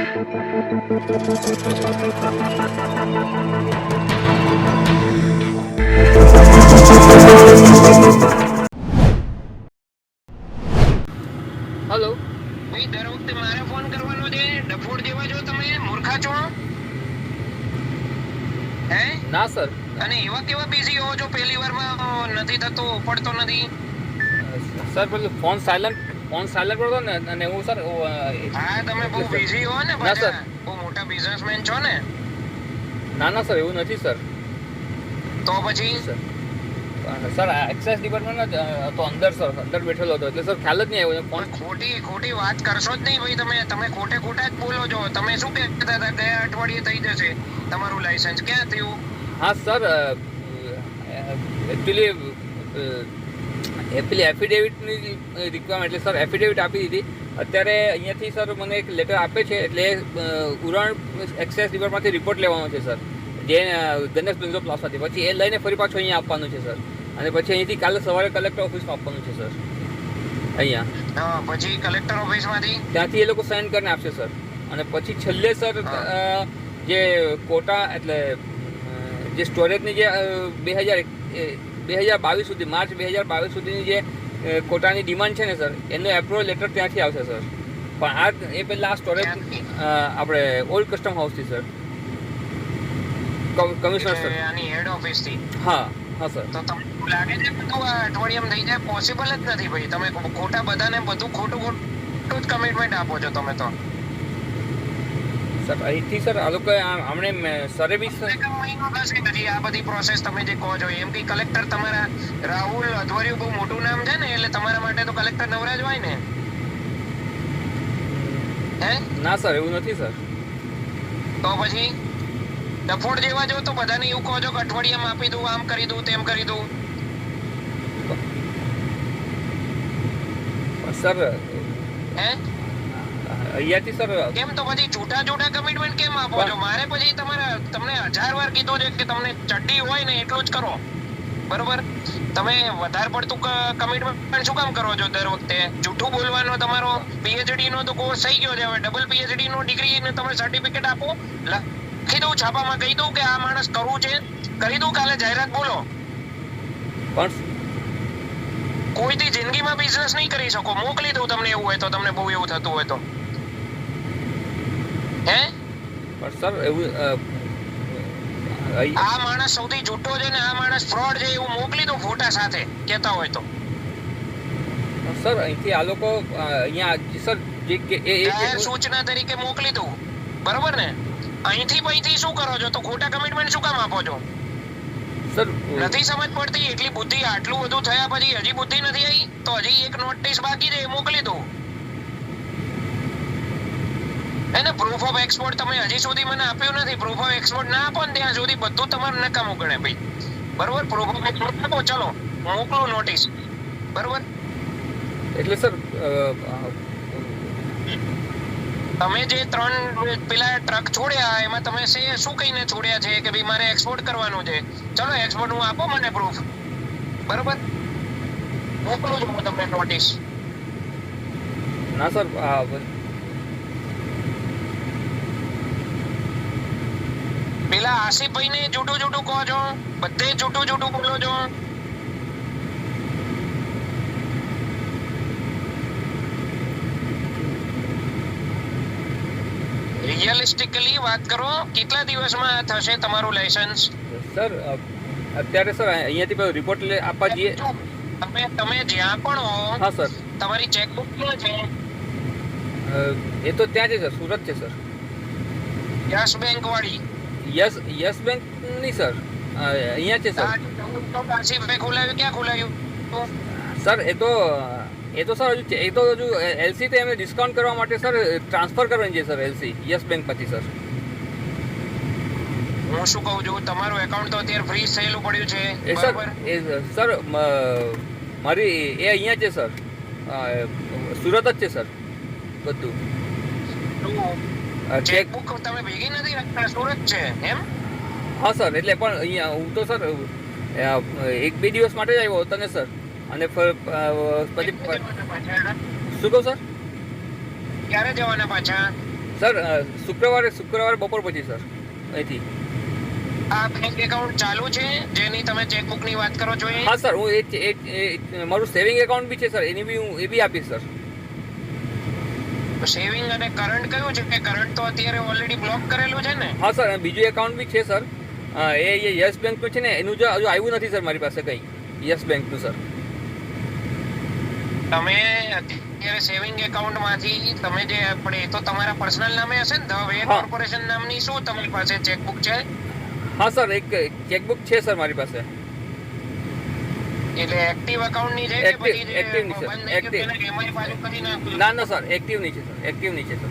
Hello ભાઈ દર વખતે મારે ફોન કરવાનો છે. ડફોડ જેવા છો તમે મૂર્ખા છો. હે? ના સર. અને એવા કેવા બિઝી હો છો? પહેલી વારમાં નથી થતો પડતો નથી. સર પેલું ફોન સાયલન્ટ ફોન સાયલન્ટ પડતો ને અને હું સર હા તમે બહુ બિઝી હો ને ના, સર. બહુ મોટા બિઝનેસમેન છો ને. ના ના સર એવું નથી સર. તો પછી? સર. એક્સાઇઝ ડિપાર્ટમેન્ટ તો અંદર સર અંદર બેઠેલો હતો. એટલે સર ખ્યાલ જ નહીં આવ્યો. ફોન ખોટી ખોટી વાત કરશો જ નહીં ભાઈ તમે. તમે ખોટે ખોટા જ બોલો છો. તમે શું કહેતા હતા? ગયા અઠવાડિયે થઈ જશે તમારું લાયસન્સ ક્યાં થયું? હા સર એકચ્યુઅલી પેલી એફિડેવિટની રિક્વાયરમેન્ટ એટલે સર એફિડેવિટ આપી દીધી. અત્યારે અહીંયાથી સર મને એક લેટર આપે છે એટલે ઉરણ એક્સાઇઝ ડિપાર્ટમેન્ટમાંથી રિપોર્ટ લેવાનો છે સર જે ગણેશ બેન્ઝો પ્લાસમાંથી પછી એ લઈને ફરી પાછું અહીંયા આપવાનું છે સર અને પછી અહીંથી કાલે સવારે કલેક્ટર ઓફિસમાં આપવાનું છે સર અહીંયા. પછી કલેક્ટર ઓફિસમાંથી ત્યાંથી એ લોકો સાઇન કરીને આપશે સર અને પછી છેલ્લે સર જે કોટા એટલે જે સ્ટોરેજની જે બે હજાર બે હજાર બાવીસ સુધી માર્ચ બે હજાર બાવીસ સુધીની જે કોટાની ડિમાન્ડ છે ને સર એનો એપ્રુવલ લેટર ત્યાંથી આવશે સર. પણ આ એ પહેલાં આ સ્ટોરેજ? આપણે ઓલ્ડ કસ્ટમ હાઉસથી સર. Commissioner sir. હેડ ઓફિસથી હા હા સર. તો તમને લાગે છે બધું અઠવાડિયામાં થઈ જાય? પોસિબલ જ નથી ભાઈ. તમે ખોટા બધાને બધું ખોટું ખોટું જ કમિટમેન્ટ આપો છો તમે તો. સર અહીંથી સર આ લોકો મે- સરે બી હજી આ બધી પ્રોસેસ તમે જે કહો છો એમ કે કલેક્ટર તમારા રાહુલ અધવરિયું બહુ મોટું નામ છે ને એટલે તમારા માટે તો કલેક્ટર નવરાજ હોય ને? હે? ના સર એવું નથી સર. તો પછી? ડફોડ જેવા જો તો બધાને એવું કહો છો કે અઠવાડિયામાં આપી દઉં આમ કરી દઉં તેમ કરી દઉં. સર હે? અહીંયાથી સર કેમ તો પછી જૂઠા જૂઠા કમિટમેન્ટ કેમ આપો છો? મારે પછી તમારે તમને હજાર વાર કીધું છે કે તમને ચડ્ડી હોય ને એટલું જ કરો. બરોબર? તમે વધારે પડતું કમિટમેન્ટ શું કામ કરો છો દર વખતે? જૂઠું બોલવાનો તમારો પીએચડી નો તો કોર્સ થઈ ગયો છે હવે ડબલ પીએચડી નો ડિગ્રી ને તમે સર્ટિફિકેટ આપો. લખી દઉં છાપામાં કહી દઉં કે આ માણસ કરવું છે? કરી દઉં કાલે જાહેરાત બોલો. પણ કોઈથી જિંદગીમાં બિઝનેસ નહીં કરી શકો. મોકલી દઉં તમને એવું હોય તો તમને બહુ એવું થતું હોય તો. હે? પણ સર એવું આ માણસ સૌથી જૂઠો છે ને આ માણસ ફ્રોડ છે એવું મોકલી દો ફોટા સાથે કહેતા હોય તો. સર અહીંથી આ લોકો અહીંયા સર જે કે એ એ- સૂચના તરીકે મોકલી દઉં. બરોબર ને? અહીંથી અહીંથી શું કરો છો? તો ખોટા કમિટમેન્ટ શું કામ આપો છો? સર નથી સમજ પડતી એટલી બુદ્ધિ આટલું બધું થયા પછી હજી બુદ્ધિ નથી આવી? તો હજી એક નોટિસ બાકી છે એ મોકલી દો એને પ્રૂફ ઓફ એક્સપોર્ટ તમે હજી સુધી મને આપ્યું નથી. પ્રૂફ ઓફ એક્સપોર્ટ ના આપો ને ત્યાં સુધી બધું તમારું નકામું ગણે ભાઈ. બરોબર? પ્રૂફ ઓફ એક્સપોર્ટ આપો ચલો. મોકલું નોટિસ બરોબર? એટલે સર તમે જે ત્રણ પેલા ટ્રક છોડ્યા એમાં તમે શું કહીને છોડ્યા છે કે ભાઈ મારે એક્સપોર્ટ કરવાનું છે? ચલો એક્સપોર્ટ હું આપો મને પ્રૂફ બરોબર? મોકલું છું હું તમને નોટિસ ના સર પેલા આસિફભાઈ ને જૂઠું જૂઠું કહો છો? બધે જૂઠું જૂઠું બોલો છો? રિયલિસ્ટિકલી વાત કરો કેટલા દિવસમાં થશે તમારું લાયસન્સ સર અત્યારે સર અહીંયાથી રિપોર્ટ લે આપવા જઈએ. તમે તમે જ્યાં પણ હો હા સર તમારી ચેકબુક ક્યાં છે? એ તો ત્યાં છે સર સુરત છે સર યસ બેંક વાળી યસ યસ બેંક નહીં સર. અહીંયા છે સર. સર એ તો એ તો સર હજુ એ તો હજુ એલસી તો એમને ડિસ્કાઉન્ટ કરવા માટે સર ટ્રાન્સફર કરવાની છે સર એલસી યસ બેંક પછી સર. હું શું કહું છું તમારું એકાઉન્ટ તો અત્યારે ફ્રીઝ થયેલું પડ્યું છે એ સર એ સર મારી એ અહીંયા છે સર. સુરત જ છે સર બધું. ચેકબુક તમે ભેગી નથી રાખતા સુરત છે એમ? હા સર એટલે પણ અહીંયા હું તો સર એક બે દિવસ માટે જ આવ્યો હતો ને સર. અને પછી શું કહું સર? ક્યારે જવાના પાછા? સર શુક્રવારે શુક્રવારે બપોર પછી સર અહીંથી. આ બેંક એકાઉન્ટ ચાલુ છે? જેની તમે ચેકબુકની વાત કરો છો હા સર હું એ મારું સેવિંગ એકાઉન્ટ બી છે સર. એની બી હું એ બી આપીશ સર. સેવિંગ અને કરંટ કયું છે? કે કરંટ તો અત્યારે ઓલરેડી બ્લોક કરેલું છે ને? હા સર બીજું એકાઉન્ટ બી છે સર એ એ યસ બેંકનું છે ને એનું જો હજુ આવ્યું નથી સર મારી પાસે કંઈ. યસ બેંકનું સર તમે અત્યારે સેવિંગ એકાઉન્ટમાંથી તમે જે આપણે એ તો તમારા પર્સનલ નામે હશે ને ધ વે. કોર્પોરેશન નામની શું તમારી પાસે ચેકબુક છે? હા સર એક ચેકબુક છે સર મારી પાસે. એટલે એક્ટિવ એકાઉન્ટની છે કે પછી એક્ટિવની છે, એક્ટિવ એમાંય પાછું કરી નાખ્યું? ના ના સર. એક્ટિવની છે સર. એક્ટિવની છે સર.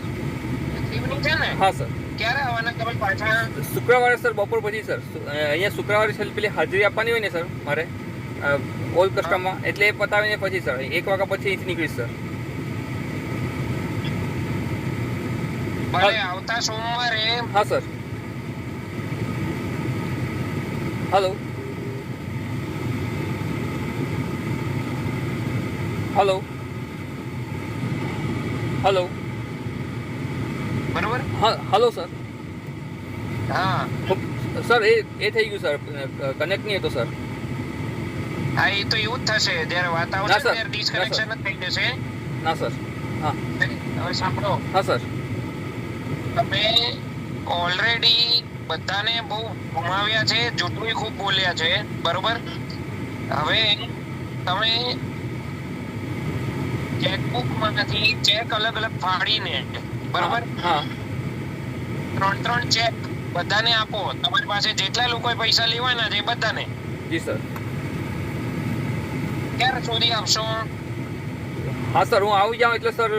એક્ટિવની છે ને? હા સર. ક્યારે આવવાના? તમે પાછા શુક્રવારે સર બપોર પછી સર. અહીંયા શુક્રવારે છે પેલી હાજરી આપવાની હોય ને સર મારે? ઓલ કસ્ટમમાં એટલે એ પતાવીને પછી સર એક વાગ્યા પછી અહીંથી નીકળીશ સર. આવતા સોમવારે. હા સર. હલો હલો હલો બરોબર? હા હલો સર હા. સર એ એ થઈ ગયું સર કનેક્ટ નહીં હતો સર હા એ તો એવું જ થશે. જ્યારે વાત આવશે. ત્યારે ડિસકનેક્શન જ થઈ જશે. ના સર હા. હવે સાંભળો. હા સર તમે ઓલરેડી બધાને બહુ ગુમાવ્યા છે જૂઠું ખૂબ બોલ્યા છે. બરોબર? હવે તમે ચેકબુકમાંથી ચેક અલગ અલગ ફાડીને બરોબર? હા ત્રણ ત્રણ ચેક બધાને આપો. તમારી પાસે જેટલા લોકોએ પૈસા લેવાના છે બધાને. જી સર. ક્યારે સુધી આપશો? હા સર હું આવી જાઉં એટલે સર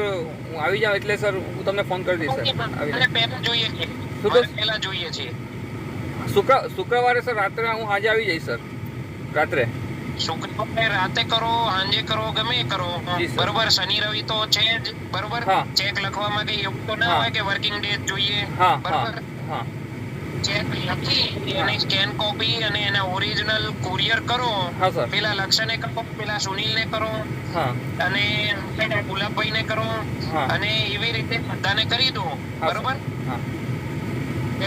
હું આવી જાઉં એટલે સર હું તમને ફોન કરી દઈશ સર. પહેલા જોઈએ છે. પહેલા જોઈએ છે. શુક્ર શુક્રવારે સર રાત્રે હું આજે આવી જઈશ સર. રાત્રે. શુક્રવારે રાતે કરો સાંજે કરો ગમે કરો. બરોબર શનિ રવિ તો છે જ બરોબર? ચેક લખવામાં કઈ એવું તો ના હોય કે વર્કિંગ ડે જોઈએ? બરોબર? ચેક લખી એની સ્કેન કોપી અને એના ઓરિજિનલ કુરિયર કરો. પેલા લક્ષણે કરો પેલા સુનિલને કરો. અને ગુલાબભાઈ ને કરો. અને એવી રીતે બધાને કરી દો. બરોબર?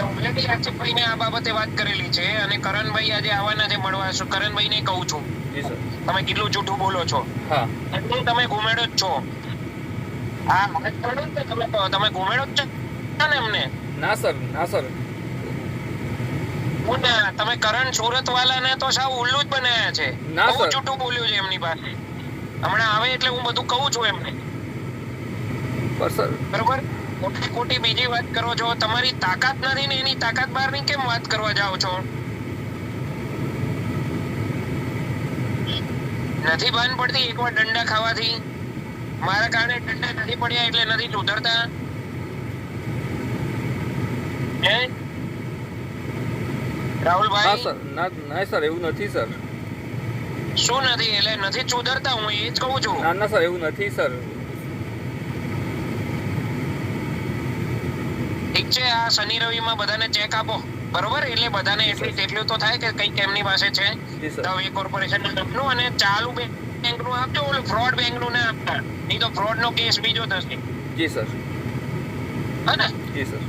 ઓલરેડી આ બાબતે વાત કરેલી છે અને કરણભાઈ આજે આવવાના છે મળવા. કરણભાઈ ને કહું છું? તમે કેટલું જૂઠું બોલો છો? હા. એટલે તમે ગુમેડો જ છો. હા તમે તમે ગુમેડો જ છો ને એમને? ના સર ના સર. તમે કરણ સુરત વાળાને તો સાવ ઉલ્લુ જ બનાયા છે. ના, સર. જૂઠું બોલ્યું છે એમની પાસે. હમણાં આવે એટલે હું બધું કહું છું એમને. પર સર. બરોબર? ખોટી ખોટી બીજી વાત કરો છો. તમારી તાકાત નથી ને એની તાકાત બહારની કેમ વાત કરવા જાઓ છો? નથી ભાન પડતી એકવાર દંડા ખાવાથી. મારા કારણે દંડા નથી પડ્યા એટલે નથી સુધરતા હે? રાહુલભાઈ? સર. ના ના સર એવું નથી સર. શું નથી? એટલે નથી સુધરતા હું એ જ કહું છું. ના ના સર એવું નથી સર. ઠીક છે આ શનિ રવિમાં બધાને ચેક આપો. બરોબર? એટલે બધાને એટલી એટલું તો થાય કે કંઈક એમની પાસે છે. સર. કોર્પોરેશનનું અને ચાલુ બેંકનું આપજો ઓલું ફ્રોડ બેંકનું ના આપતા. નહીં તો ફ્રોડ નો કેસ બીજો થશે. જી સર. હા ને? જી સર.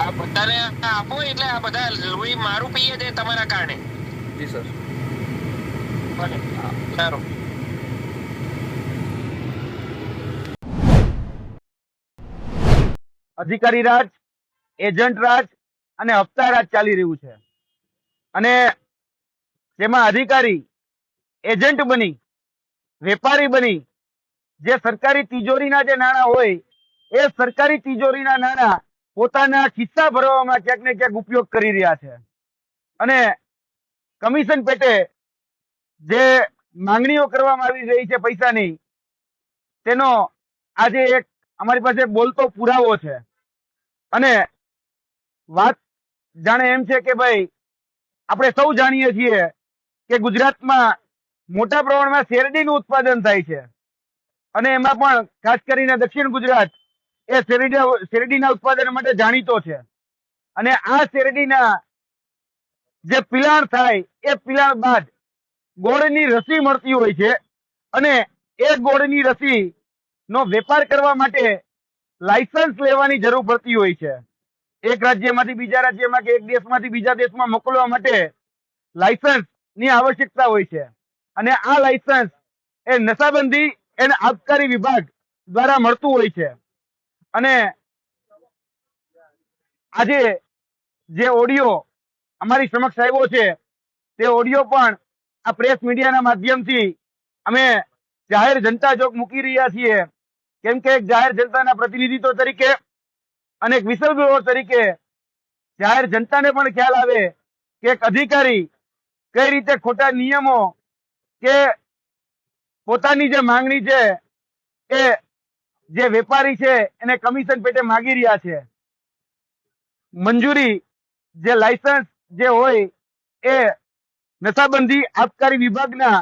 આ બધાને આપો એટલે આ બધા લોહી મારું પીએ છે તમારા કારણે. જી સર. ભલે. હા સારું. અધિકારી રાજ એજન્ટ રાજ અને હપ્તારાજ ચાલી રહ્યું છે. અને તેમાં અધિકારી, એજન્ટ બની, વેપારી બની, જે સરકારી તિજોરીના જે નાણાં હોય, એ સરકારી તિજોરીના નાણાં પોતાના ખિસ્સા ભરવામાં ક્યાંક ને ક્યાંક ઉપયોગ કરી રહ્યા છે. અને કમિશન પેટે જે માંગણીઓ કરવામાં આવી રહી છે પૈસાની, તેનો આજે એક અમારી પાસે બોલતો પુરાવો છે. અને વાત જાણે એમ છે કે ભાઈ, આપણે સૌ જાણીએ છીએ કે ગુજરાતમાં મોટા પ્રમાણમાં શેરડીનું ઉત્પાદન થાય છે. અને એમાં પણ ખાસ કરીને દક્ષિણ ગુજરાત એ શેરડી શેરડીના ઉત્પાદન માટે જાણીતો છે. અને આ શેરડીના જે પિલાણ થાય, એ પિલાણ બાદ ગોળની રસી મળતી હોય છે. અને એ ગોળની રસી નો વેપાર કરવા માટે લાયસન્સ લેવાની જરૂર પડતી હોય છે. એક રાજ્યમાંથી બીજા રાજ્યમાં કે એક દેશમાંથી બીજા દેશમાં મોકલવા માટે લાયસન્સની આવશ્યકતા હોય છે. અને આ લાયસન્સ એ નશાબંધી એને આબકારી વિભાગ દ્વારા મળતું હોય છે. અને આજે જે ઓડિયો અમારી સમક્ષ આવ્યો છે, તે ઓડિયો પણ આ પ્રેસ મીડિયાના માધ્યમથી અમે જાહેર જનતા ચોક મૂકી રહ્યા છીએ. કેમ કે જાહેર જનતાના પ્રતિનિધિત્વ તરીકે અને એક વિસલ તરીકે જાહેર જનતાને પણ ખ્યાલ આવે કે એક અધિકારી કઈ રીતે ખોટા નિયમો કે પોતાની જે માંગણી છે એ જે વેપારી છે એને કમિશન પેટે માગી રહ્યા છે. મંજૂરી જે લાયસન્સ જે હોય એ નશાબંધી આબકારી વિભાગના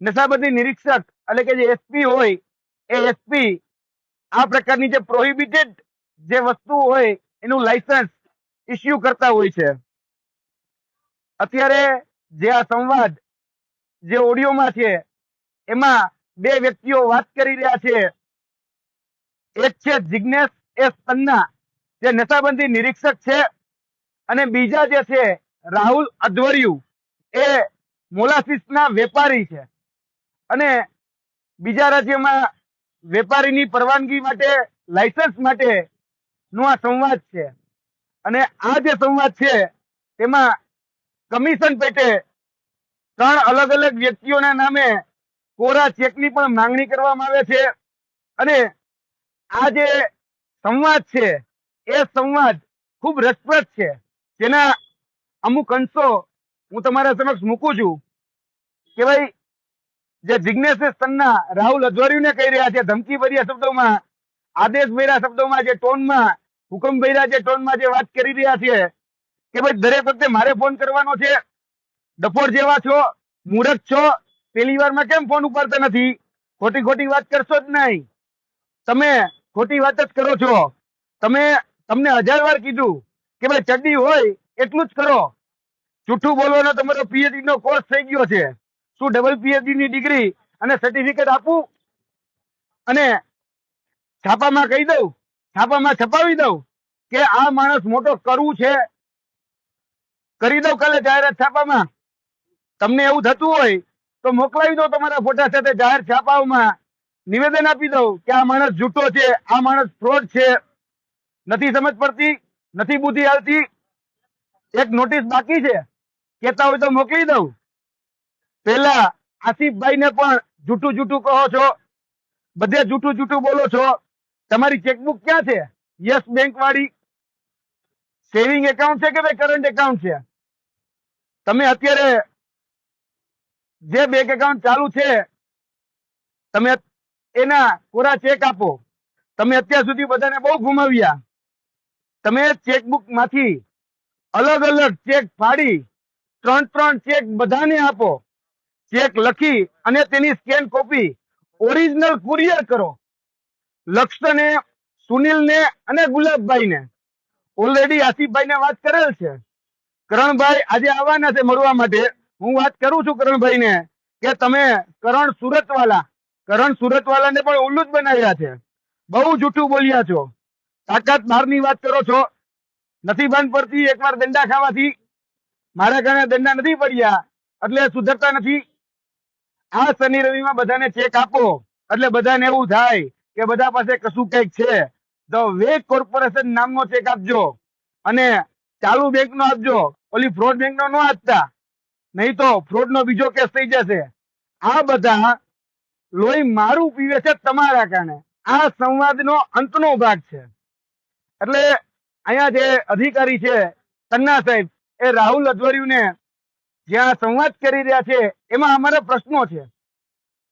નશાબંધી નિરીક્ષક એટલે કે જે એસપી હોય એ એસપી આ પ્રકારની જે પ્રોહિબિટેડ જે વસ્તુ હોય એનું લાયસન્સ ઇસ્યુ કરતા હોય છે. અત્યારે જે આ સંવાદ જે ઓડિયોમાં છે, એમાં બે વ્યક્તિઓ વાત કરી રહ્યા છે. એક છે જિજ્ઞેશ એસ તન્ના જે નશાબંધી નિરીક્ષક છે, અને બીજા જે છે રાહુલ અધવરિયુ, એ મોલાસીસના વેપારી છે. અને બીજા રાજ્યમાં વેપારીની પરવાનગી માટે લાયસન્સ માટે નો આ સંવાદ છે. અને આ જે સંવાદ છે, તેમાં કમિશન પેટે ત્રણ અલગ અલગ વ્યક્તિઓના નામે કોરા ચેકની પણ માંગણી કરવામાં આવે છે. અને આ જે સંવાદ છે, એ સંવાદ ખૂબ રસપ્રદ છે. જેના અમુક અંશો હું તમારા સમક્ષ મૂકું છું. કે ભાઈ, જે જિજ્ઞેશ સન્ના રાહુલ અધવારીને કહી રહ્યા છે ધમકી ભર્યા શબ્દોમાં આદેશ ભર્યા શબ્દોમાં, જે ટોનમાં હુકમ ભર્યા જે ટોનમાં જે વાત કરી રહ્યા છે કે ભાઈ દરેક વખતે મારે ફોન કરવાનો છે. ડફોડ જેવા છો મૂરખ છો પેલી વારમાં કેમ ફોન ઉપાડતા નથી? ખોટી ખોટી વાત કરશો જ નહીં. તમે ખોટી વાત જ કરો છો. તમે, તમને હજાર વાર કીધું કે ભાઈ ચડ્ડી હોય એટલું જ કરો. જૂઠું બોલવાનો તમારો પીએચડી નો કોર્સ થઈ ગયો છે. શું ડબલ પીએચડી ની ડિગ્રી અને સર્ટિફિકેટ આપું? અને છાપામાં કહી દઉં છાપામાં છપાવી દઉં કે આ માણસ મોટો કરવું છે? કરી દઉં કાલે જાહેરાત છાપામાં. તમને એવું થતું હોય તો મોકલાવી દો તમારા ફોટા સાથે જાહેર છાપાઓમાં. નિવેદન આપી દઉં કે આ માણસ જૂઠો છે, આ માણસ ફ્રોડ છે. નથી સમજ પડતી, નથી બુદ્ધિ આવતી એક નોટિસ બાકી છે કેતા હોય તો મોકલી દઉં. પેલા આસિફભાઈ ને પણ જૂઠું જૂઠું કહો છો, બધે જૂઠું જૂઠું બોલો છો. તમારી ચેકબુક ક્યાં છે? યસ બેંક વાળી સેવિંગ એકાઉન્ટ છે કે ભાઈ કરંટ એકાઉન્ટ છે? તમે અત્યારે જે બેંક એકાઉન્ટ ચાલુ છે, તમે એના કોરા ચેક આપો. તમે અત્યાર સુધી બધાને બહુ ગુમાવ્યા. તમે ચેકબુકમાંથી અલગ અલગ ચેક ફાડી ત્રણ ત્રણ ચેક બધાને આપો. ચેક લખી અને તેની સ્કેન કોપી ઓરિજિનલ કુરિયર કરો. લક્ષ્યને સુનિલને અને ગુલાબભાઈને. ઓલરેડી આસિફભાઈને વાત કરેલ છે. કરણભાઈ આજે આવવાના છે મળવા માટે. હું વાત કરું છું કરણભાઈને કે તમે કરણ સુરતવાલા, કરણ સુરતવાલાને પણ ઉલ્લુ જ બનાવ્યા છે. બહુ જૂઠું બોલ્યા છો. તાકાત બહારની વાત કરો છો. નથી બંધ પડતી એકવાર દંડા ખાવાથી. મારા ઘરે દંડા નથી પડ્યા, એટલે સુધરતા નથી. આ શનિ રવિમાં બધાને ચેક આપો. એટલે બધાને એવું થાય કે બધા પાસે કશું કંઈક છે ધ વે કોર્પોરેશન નામનો ચેક આપજો અને ચાલુ બેંક નો આપજો. ઓલી ફ્રોડ બેંક નો ન આપતા. નહીં તો ફ્રોડ નો બીજો કેસ થઈ જશે. આ બધા લોહી મારું પીવે છે તમારા કારણે. આ સંવાદનો અંતનો ભાગ છે. એટલે અહીંયા જે અધિકારી છે તન્ના સાહેબ, એ રાહુલ અધવરિયુને જ્યાં સંવાદ કરી રહ્યા છે, એમાં અમારા પ્રશ્નો છે.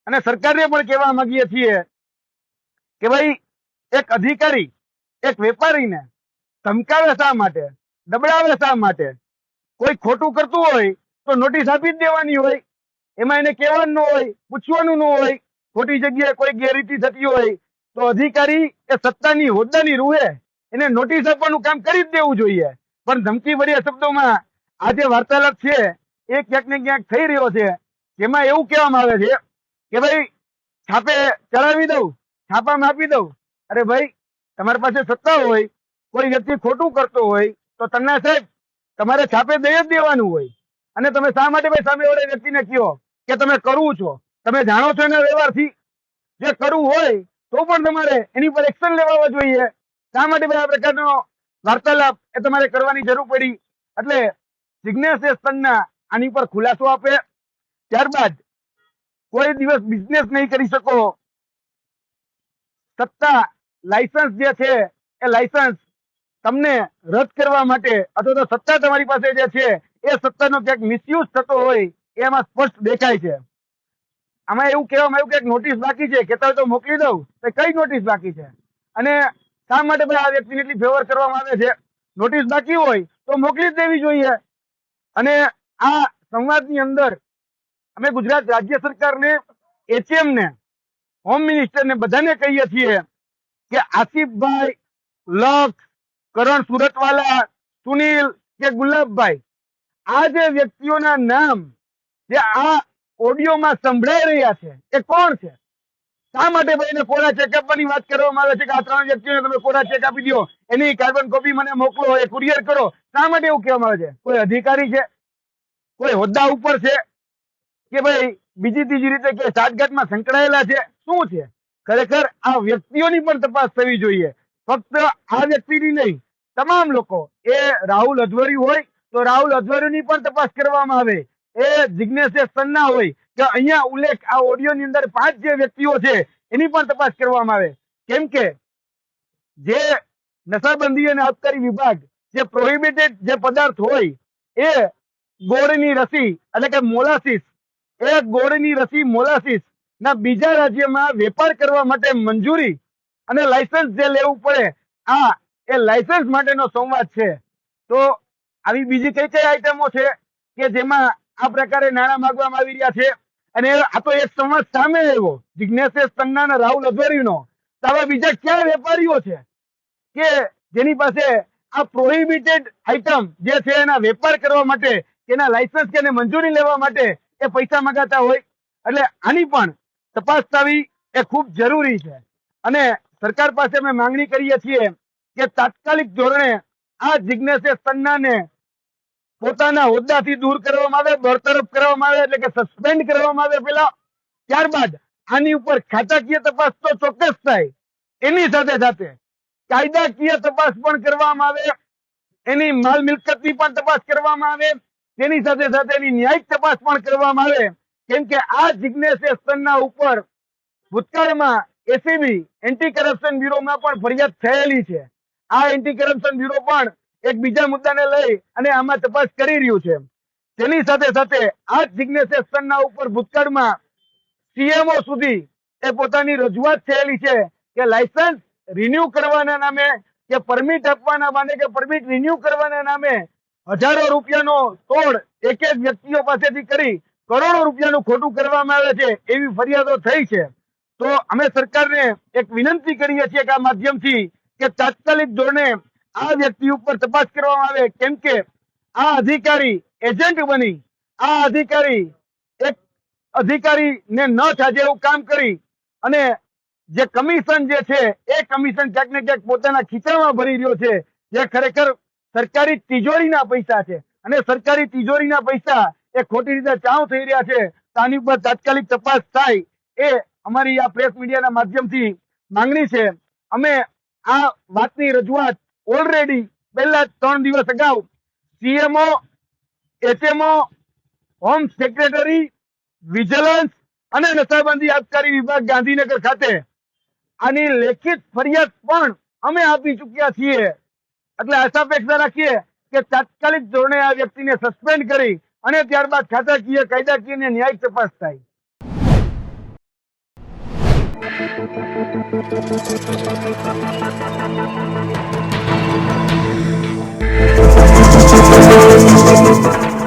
અને સરકારને પણ કહેવા માંગીએ છીએ કે ભાઈ, એક અધિકારી, એક વેપારીને ધમકાવે શા માટે? દબડાવે શા માટે? કોઈ ખોટું કરતું હોય તો નોટિસ આપી જ દેવાની હોય. એમાં એને કહેવાનું ન હોય, પૂછવાનું ન હોય. ખોટી જગ્યાએ કોઈ ગેરરીતિ થતી હોય તો અધિકારી એ સત્તાની હોદ્દાની રૂહે એને નોટિસ આપવાનું કામ કરી જ દેવું જોઈએ. પણ ધમકી ભર્યા શબ્દોમાં આ જે વાર્તાલાપ છે એ ક્યાંક ને ક્યાંક થઈ રહ્યો છે. જેમાં એવું કહેવામાં આવે છે કે ભાઈ, છાપે ચડાવી દઉં છાપામાં આપી દઉં? અરે ભાઈ, તમારી પાસે સત્તા હોય, કોઈ વ્યક્તિ ખોટું કરતો હોય, તો તમને સાહેબ, તમારે છાપે દઈ જ દેવાનું હોય. અને તમે શા માટે ભાઈ સામે વાળા વ્યક્તિને કહો કે તમે કરવું છો? તમે જાણો છો એના વ્યવહારથી? જે કરવું હોય, તો પણ તમારે એની પર એક્શન લેવા જોઈએ. શા માટે ભાઈ આ પ્રકારનો વાર્તાલાપ એ તમારે કરવાની જરૂર પડી? એટલે જિજ્ઞેશ સ્તનના આની પર ખુલાસો આપે. ત્યારબાદ કોઈ દિવસ બિઝનેસ નહીં કરી શકો. સત્તા લાયસન્સ જે છે, એ લાયસન્સ તમને રદ કરવા માટે અથવા તો સત્તા તમારી પાસે જે છે, એ સત્તાનો ક્યાંક મિસયુઝ થતો હોય, એમાં સ્પષ્ટ દેખાય છે. આમાં એવું કહેવામાં આવ્યું કે એક નોટિસ બાકી છે કહેતા હોય તો મોકલી દઉં, તો કઈ નોટિસ બાકી છે? અને શા માટે ભાઈ આ વ્યક્તિને એટલી ફેવર કરવામાં આવે છે? નોટિસ બાકી હોય, તો મોકલી દેવી જોઈએ. અને આ સંવાદની અંદર અમે ગુજરાત રાજ્ય સરકારને એચએમ ને હોમ મિનિસ્ટર ને બધાને કહીએ છીએ કે આસિફભાઈ લક્ષ કરણ સુરતવાલા, સુનિલ કે ગુલાબભાઈ, આ જે વ્યક્તિઓના નામ જે આ ઓડિયોમાં સંભળાઈ રહ્યા છે, એ કોણ છે? શા માટે ભાઈ એને કોરા ચેકઅપની વાત કરવામાં આવે છે કે આ ત્રણ વ્યક્તિઓને તમે કોરા ચેક આપી દો, એની કાર્બન કોપી મને મોકલો, એ કુરિયર કરો. શા માટે એવું કહેવામાં આવે છે? કોઈ અધિકારી છે? કોઈ હોદ્દા ઉપર છે? કે ભાઈ, બીજી ત્રીજી રીતે કે સાતઘાટમાં સંકળાયેલા છે? શું છે? ખરેખર આ વ્યક્તિઓની પણ તપાસ થવી જોઈએ. ફક્ત આ વ્યક્તિની નહીં, તમામ લોકો. એ રાહુલ અધવરી હોય તો રાહુલ અધવરીની પણ તપાસ કરવામાં આવે. એ જિજ્ઞેશ સન્ના હોય, કે અહીંયા ઉલ્લેખ આ ઓડિયોની અંદર પાંચ જે વ્યક્તિઓ છે, એની પણ તપાસ કરવામાં આવે. કેમ કે જે નશાબંધી અને અબકારી વિભાગ, જે પ્રોહિબિટેડ જે પદાર્થ હોય, એ ગોળની રસી, એટલે કે મોલાસિસ, એ ગોળની રસી મોલાસિસ ના, બીજા રાજ્યમાં વેપાર કરવા માટે મંજૂરી અને લાયસન્સ જે લેવું પડે, આ એ લાયસન્સ માટેનો સંવાદ છે. તો આવી બીજી કઈ કઈ આઈટમો છે કે જેમાં આ પ્રકારે નાણાં માંગવામાં આવી રહ્યા છે? અને આ તો એક સંવાદ સામે આવ્યો જિજ્ઞેશ તન્ના અને રાહુલ અધવરીનો આવા બીજા ક્યાં વેપારીઓ છે કે જેની પાસે આ પ્રોહિબિટેડ આઇટમ જે છે એના વેપાર કરવા માટે, એના લાયસન્સ કે મંજૂરી લેવા માટે એ પૈસા મગાતા હોય? એટલે આની પણ તપાસ થવી એ ખૂબ જરૂરી છે. અને સરકાર પાસે અમે માંગણી કરીએ છીએ કે તાત્કાલિક ધોરણે આ જિજ્ઞેશ સન્નાને પોતાના હોદ્દાથી દૂર કરવામાં આવે, બરતરફ કરવામાં આવે, એટલે કે સસ્પેન્ડ કરવામાં આવે પેલા ત્યારબાદ આની ઉપર ખાતાકીય તપાસ તો ચોક્કસ થાય. એની સાથે સાથે કાયદાકીય તપાસ પણ કરવામાં આવે. એની માલ મિલકતની પણ તપાસ કરવામાં આવે. તેની સાથે સાથે એની ન્યાયિક તપાસ પણ કરવામાં આવે. કેમ કે આ જિજ્ઞેશ સ્તરના ઉપર ભૂતકાળમાં એસીબી એન્ટી કરપ્શન બ્યુરોમાં પણ ફરિયાદ થયેલી છે. આ એન્ટી કરપ્શન બ્યુરો પણ એક બીજા મુદ્દાને લઈ અને આમાં તપાસ કરી રહ્યું છે. તેની સાથે સાથે આ જિજ્ઞેશ સ્તરના ઉપર ભૂતકાળમાં સીએમઓ સુધી એ પોતાની રજૂઆત થયેલી છે કે લાયસન્સ રિન્યુ કરવાના નામે કે પરમિટ આપવાના નામે કે પરમિટ રિન્યુ કરવાના નામે હજારો રૂપિયાનો તોડ એક એક વ્યક્તિઓ પાસેથી કરી કરોડો રૂપિયાનું ખોટું કરવામાં આવે છે, એવી ફરિયાદો થઈ છે. તો અમે સરકારને એક વિનંતી કરીએ છીએ કે આ માધ્યમથી કે તાત્કાલિક ધોરણે આ વ્યક્તિ ઉપર તપાસ કરવામાં આવે. કેમ કે આ અધિકારી એજન્ટ બની. આ અધિકારી એક અધિકારીને ન થાજે એવું કામ કરી અને જે કમિશન જે છે, એ કમિશન ક્યાંક ને ક્યાંક પોતાના ખીચામાં ભરી રહ્યો છે. જે ખરેખર સરકારી તિજોરીના પૈસા છે. અને સરકારી તિજોરીના પૈસા એ ખોટી રીતે ચાવ થઈ રહ્યા છે તાની ઉપર તાત્કાલિક તપાસ થાય એ અમારી આ પ્રેસ મીડિયાના માધ્યમથી માંગણી છે. અમે આ વાતની રજૂઆત ઓલરેડી પહેલા ત્રણ દિવસ અગાઉ CMO HMO home secretary vigilance અને નશાબંધી આબકારી વિભાગ ગાંધીનગર ખાતે આની લેખિત ફરિયાદ પણ અમે આપી ચૂક્યા છીએ. એટલે આશાપેક્ષા રાખીએ કે તાત્કાલિક ધોરણે આ વ્યક્તિને સસ્પેન્ડ કરી અને ત્યારબાદ ખાતાકીય કાયદાકીય અને ન્યાયિક તપાસ થાય.